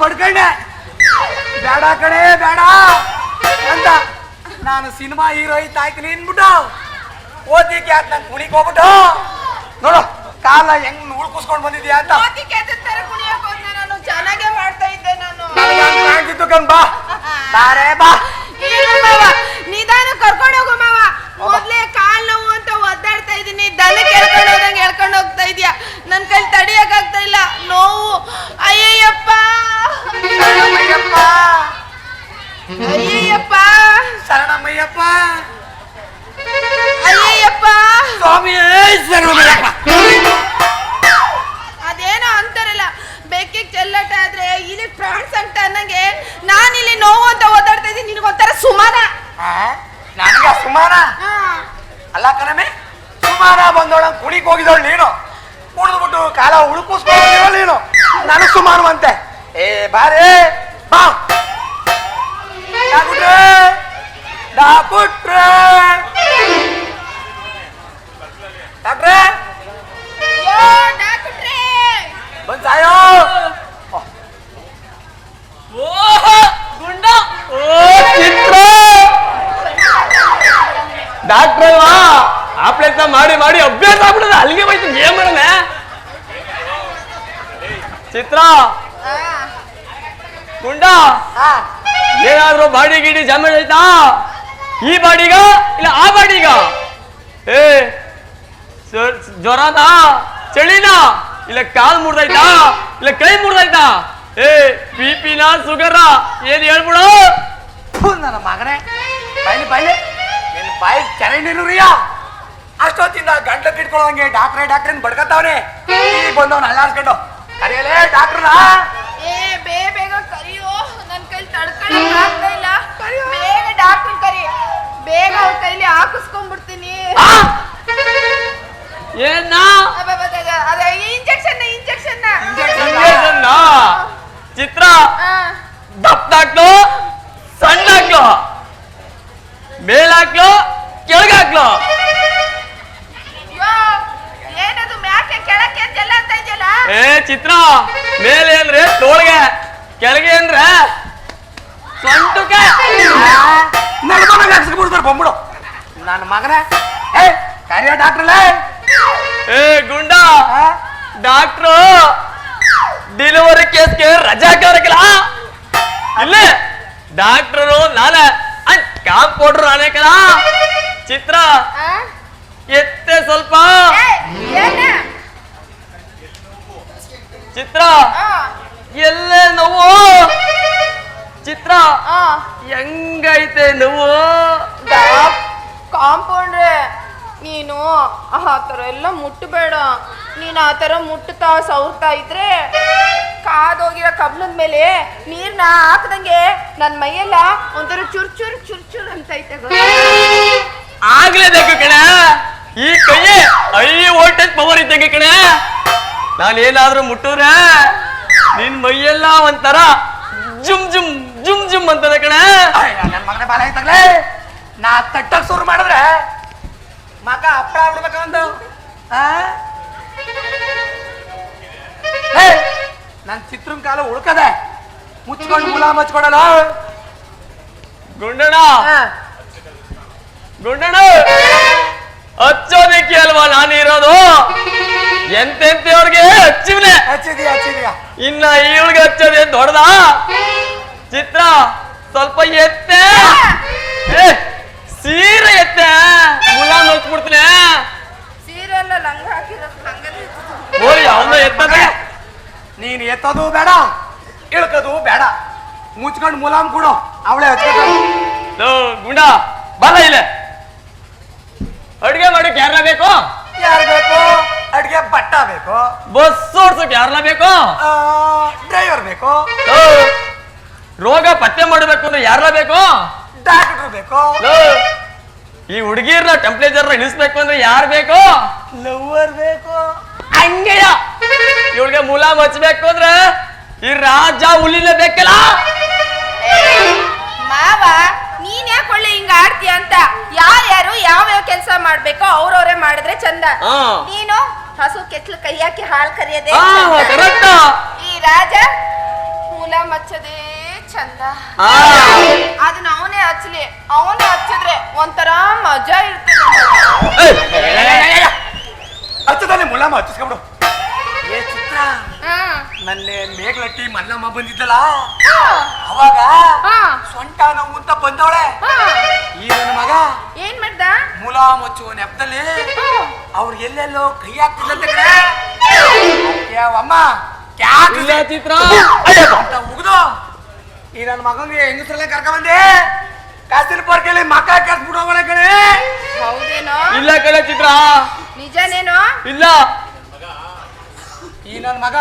ಬಡ್ಕೊಂಡೆ ಬೇಡ ಕಡೆ ಬೇಡ. ಅಂತ ನಾನು ಸಿನಿಮಾ ಹೀರೋ ಆಯ್ತೀನಿ ಅಂದ್ಬಿಟ್ಟು ಓದಿಕ್ಕೆ ಆಯ್ತು ನಂಗೆ ಕುಣಿಕ್ ಹೋಗ್ಬಿಟ್ಟು? ನೋಡು ಕಾಲ ಹೆಂಗ್ ಉಳ್ಕಿಸ್ಕೊಂಡ್ ಬಂದಿದ್ಯಾ ಅಂತ. ಚೆನ್ನಾಗೆ ಮಾಡ್ತಾ ಇದ್ದೆ ನಾನು. ಬಾ. ಬಾರೇ ಬಾ. ಅಲ್ಲ ಕಣಮೆ ಸುಮಾರ ಬಂದವಳ ಕುಣಿಕ್ ಹೋಗಿದವಳು ನೀನು. ಕುಡಿದ್ಬಿಟ್ಟು ಕಾಲ ಉಳುಕಿಸ್ಕೊಂಡು ನೀನು? ನನಗೆ ಸುಮಾರು ಅಂತೆ ಏ ಬಾರೇ ಬಾ. ಡಾಕ್ಟ್ರೆ ಡಾಕ್ಟ್ರೆ. ಡಾಕ್ಟ್ರೇ. ಬಂದ್ ಸಾಯೋ. ಮಾಡಿ ಅಭ್ಯಾಸ ಆಗ್ಬಿಡದ ಅಲ್ಲಿಗೆ ಹೋಯ್ತು ಏನ್ ಮಾಡೋಣ? ಚಿತ್ರ? ಗುಂಡ? ಏನಾದ್ರು ಬಾಡಿ ಗಿಡಿ ಡ್ಯಾಮೇಜ್ ಆಯ್ತಾ? ಈ ಬಾಡಿಗ? ಇಲ್ಲ ಆ ಬಾಡಿಗ? ಏ ಜ್ವರ- ಜ್ವರನ? ಚಳಿನ? ಇಲ್ಲ ಕಾಲ್ ಮುರ್ದೈತಾ ಇಲ್ಲ ಕೈ ಮುರ್ದೈತಾ ಏ ಬಿ ಪಿನ ಸುಗರ ಏನ್ ಹೇಳ್ಬಿಡು? ನನ್ನ ಮಗನೇ. ಬಾಯ್ಲಿ ಬಾಯ್ಲಿ ಬಾಯಿ ನೀರುರಿಯ ಅಷ್ಟೊತ್ತಿಂದ ಗಂಟ್ಲು ಕಿಟ್ಕೊಳ್ಳೋಂಗೆ ಡಾಕ್ಟ್ರೆ ಡಾಕ್ಟ್ರೆ ಬಡ್ಕತ್ತವನೆ? ಈಗ ಬಂದವನ್ ಅಲ್ಲಾಡ್ಸ್ಕೊಂಡು. ಕರೆಯಲೇ ಡಾಕ್ಟ್ರನ ಏ ಬೇ ಬೇಗ ಕರಿಯೋ. ನನ್ ಕೈಲಿ ತಡ್ಕೊಳಕ್ ಆಗ್ತಾ ಇಲ್ಲ. ಬೇಗ ಡಾಕ್ಟರ್ ಕರಿ. ಬೇಗ ಅವ್ರ ಕೈಲಿ ಹಾಕಿಸ್ಕೊಂಡ್ಬಿಡ್ತೀನಿ. ಏನ ಅದೇ ಇಂಜೆಕ್ಷನ್ ಇಂಜೆಕ್ಷನ್. ಇಂಜೆಕ್ಷನ್ ಚಿತ್ರ? ದಪ್ಪದಾಕ್ಲು ಹಾಕ್ಸ್ಕೊಂಡ್ಬಿಡ್ತಾರೆ ಬಂದ್ಬಿಡು. ನನ್ನ ಮಗನೇ. ಏ ಕರಿಯ ಡಾಕ್ಟ್ರಲ್ಲೇ ಏ ಗುಂಡ. ಡಾಕ್ಟ್ರು ಡೆಲಿವರಿ ಕೇಸ್ಗೆ ರಜಾ ಹಾಕೋರಕ್ಕಿಲ್ಲ ಇಲ್ಲ. ಡಾಕ್ಟ್ರು ನಾನೇ. ಕಾಂಪೌಂಡ್ರು ನಾನೇ ಕಲ ಚಿತ್ರ? ಎತ್ತೆ ಸ್ವಲ್ಪ? ಚಿತ್ರ. ಎಲ್ಲೇ ನೋವು. ಹೆಂಗೈತೆ ನೋವು? ಕಾಂಪೌಂಡ್ರೆ ನೀನು ಆ ಥರ ಎಲ್ಲ ಮುಟ್ಟಬೇಡ ನೀನು ಆ ಥರ ಮುಟ್ಟುತ್ತಾ ಸವರ್ತಾ ಇದ್ರೆ ಕಾದೋಗಿರೋ ಕಬ್ಲದ ಮೇಲೆ ನೀರನ್ನ ಹಾಕ್ದಂಗೆ ನನ್ನ ಮೈಯೆಲ್ಲ ಒಂಥರ ಚುರ್ ಚುರ್ ಚುರ್ ಚುರ್ ಅಂತ ಐತೆ ಆಗ್ಲೇಬೇಕು ಕಣ. ಈ ಕೈ ಐ ವೋಲ್ಟೇಜ್ ಪವರ್ ಇದ್ದಂಗೆ ಕಣ. ನಾನೇನಾದ್ರೂ ಮುಟ್ಟಿದ್ರೆ ನಿನ್ ಮೈಯೆಲ್ಲ ಒಂಥರ ಜುಮ್ ಜುಮ್ ಜುಮ್ ಜುಮ್ ಅಂತದ ಕಣ? ನನ್ನ ಮಗನ ಬಾಲ ಐತಾಗ್ಲೇ ನಾ ತಟ್ಟಕ್ ಶುರು ಮಾಡಿದ್ರೆ ಮಗ ಹಪ್ಪಳ ಆಗ್ಬಿಡ್ಬೇಕಂದು ನನ್ನ ಚಿತ್ರಂ ಕಾಲ ಉಳ್ಕದೆ. ಮುಚ್ಕೊಂಡು ಮುಲ ಮಚ್ಕೊಡಲ್ಲ? ಗುಂಡಣ್ಣ! ಗುಂಡಣ್ಣ! ಹಚ್ಚೋದಕ್ಕೆ ಅಲ್ವಾ ನಾನಿರೋದು ಎಂತೆಂತವ್ರಿಗೆ ಹಚ್ಚಿವ್ನೆ? ಹಚ್ಚಿದೀಯ ಹಚ್ಚಿದೀಯ? ಇನ್ನ ಇವ್ರಿಗೆ ಹಚ್ಚೋದೇನ್ ದೊಡ್ಡದ? ಚಿತ್ರ ಸ್ವಲ್ಪ ಎತ್ತೆ. ಏ, ಸೀರೆ ಎತ್ತೆ. ಮುಲ ನೋಡ್ಬಿಡ್ತೀನಿ ಸೀರೆ ಎಲ್ಲ ಲಂಗ ಹಾಕಿರೋದು ಅವನ ನೀನ್ ಎತ್ತದು ಬೇಡ ಇಳ್ಕದು ಬೇಡ. ಮುಚ್ಕೊಂಡು ಮುಲಾಮ್ ಕೊಡು ಅವಳೆ ಗುಂಡ ಬಲ್ಲ ಇಲ್ಲ. ಅಡ್ಗೆ ಮಾಡಿ ಯಾರ ಬೇಕು? ಯಾರು ಬೇಕು? ಅಡ್ಗೆ ಬಟ್ಟ ಬೇಕು. ಬಸ್ ಓಡ್ಸಕ್ ಯಾರ ಬೇಕು? ಡ್ರೈವರ್ ಬೇಕು. ರೋಗ ಪತ್ತೆ ಮಾಡಬೇಕು ಅಂದ್ರೆ ಯಾರ ಬೇಕು? ಡಾಕ್ಟರ್ ಬೇಕು. ಲೋ, ಈ ಹುಡುಗಿರ್ನ ಟೆಂಪ್ರೇಚರ್ ಇಳಿಸ್ಬೇಕು ಅಂದ್ರೆ ಯಾರು ಬೇಕು? ಲವರ್ ಬೇಕು. ಹಂಗೆಯ ಇವಳಿಗೆ ಮೂಲ ಮಚ್ಬೇಕು ಅಂದ್ರೆ ಈ ರಾಜ ಹುಲಿನೇ ಬೇಕಲ್ಲ? ಮಾವ ನೀನ್ ಯಾಕೆ ಒಳ್ಳೆ ಹಿಂಗ ಆಡ್ತೀಯ ಅಂತ? ಯಾರ್ಯಾರು ಯಾವ ಯಾವ ಕೆಲಸ ಮಾಡ್ಬೇಕೋ ಅವ್ರವ್ರೆ ಮಾಡಿದ್ರೆ ಚಂದ. ಹಾ. ನೀನು ಹಸು ಕೆಟ್ಲು ಕೈ ಹಾಕಿ ಹಾಲ್ ಕರಿಯದೆ ಆ, ಚಂದ. correct. ಈ ರಾಜ ಮೂಲ ಮುಲಾಮ್ ಹಚ್ಚದೇ ಚಂದ. ಆ, ಅದನ್ನ ಅವನೇ ಹಚ್ಲಿ ಅವನೇ ಹಚ್ಚಿದ್ರೆ ಒಂಥರ ಮಜಾ ಇರ್ತದೆ. ಹಚ್ಚದಾನೆ ಮುಲ್ಲಮ್ಮ ಹಚ್ಚಿಸ್ಕೊಂಬಿಡು. ಏ ಚಿತ್ರ ಹಾ. ನನ್ನೆ ಮೇಘಲಟ್ಟಿ ಮಲ್ಲಮ್ಮ ಬಂದಿದ್ದಲ್ಲ. ಅವಾಗ ಹಾ. ಸೊಂಟ ನೋವು ಅಂತ ಬಂದವಳೆ. ಹಾ. ಈ ನನ್ನ ಮಗ? ಏನ್ ಮಾಡ್ದ? ಮುಲಾಮ್ ಹಚ್ಚುವ ನೆಪದಲ್ಲಿ ಅವ್ರು ಎಲ್ಲೆಲ್ಲೋ ಕೈ ಹಾಕ್ತಿದ್ದಂತೆ ಕಡೆ ಅಮ್ಮ ಕ್ಯಾಕ್ ಇಲ್ಲ ಚಿತ್ರ. ಉಗ್ದು ಈ ನನ್ನ ಮಗನಿಗೆ ಹೆಂಗಸ್ರಲ್ಲೇ ಕರ್ಕ ಬಂದೆ? ಕಾಸಿನ ಪಾರ್ಕಲ್ಲಿ ಮಕ್ಕ ಕರ್ಸ್ಬಿಡೋವಳೆ ಕಣೆ. ಹೌದೇನೋ? ಇಲ್ಲ ಕಣೆ ಚಿತ್ರ. ನಿಜನೇನೋ? ಇಲ್ಲ. ಈ ನನ್ನ ಮಗ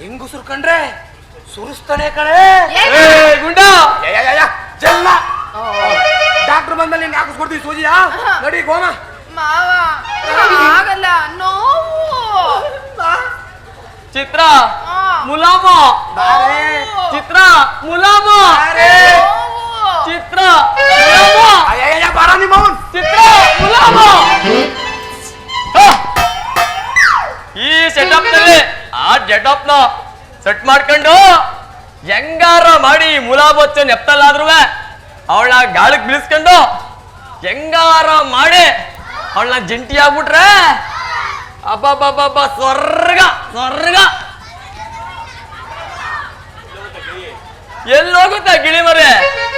ಹೆಂಗಸ್ರು ಕಂಡ್ರೆ ಸುರಿಸ್ತಾನೆ ಕಣೆ? ಏ ಗುಂಡ! ಯ, ಯ, ಯ, ಯ, ಜಲ್ಲ. ಡಾಕ್ಟರ್ ಬಂದ್ಮೇಲೆ ನಿಂಗೆ ಹಾಕಿಸ್ಕೊಡ್ತೀವಿ ಸೂಜಿಯಾ? ನಡಿ ಗೋಮ ಮಾವ ಆಗಲ್ಲ ನೋವು. ಚಿತ್ರ ಆ. ಮುಲಾಮ. ಬಾರೆ. ಚಿತ್ರ ಮುಲಾಮ. ಚಿತ್ರ ಬಾರ ನಿಮ್ಮ ಚಿತ್ರ ಮುಲಾಮ! ಈ ಸೆಟಪ್ನಲ್ಲಿ ಆ ಜೆಟಪ್ನ ಸೆಟ್ ಮಾಡ್ಕೊಂಡು ಹೆಂಗಾರ ಮಾಡಿ ಮುಲಾಬಚ್ಚನ್ ಎತ್ತಲ್ಲಾದ್ರೂ ಅವಳ ಗಾಳಿಗೆ ಬೀಳಿಸ್ಕೊಂಡು ಹೆಂಗಾರ ಮಾಡಿ ಅವಳನ್ನ ಜಂಟಿ ಆಗ್ಬಿಟ್ರೆ ಅಬ್ಬಬ್ಬಬ್ಬ ಸ್ವರ್ಗ ಸ್ವರ್ಗ. ಎಲ್ಲೋಗುತ್ತೆ ಗಿಳಿ ಮರೆ? ಬರ್ಲೇಬೇಕು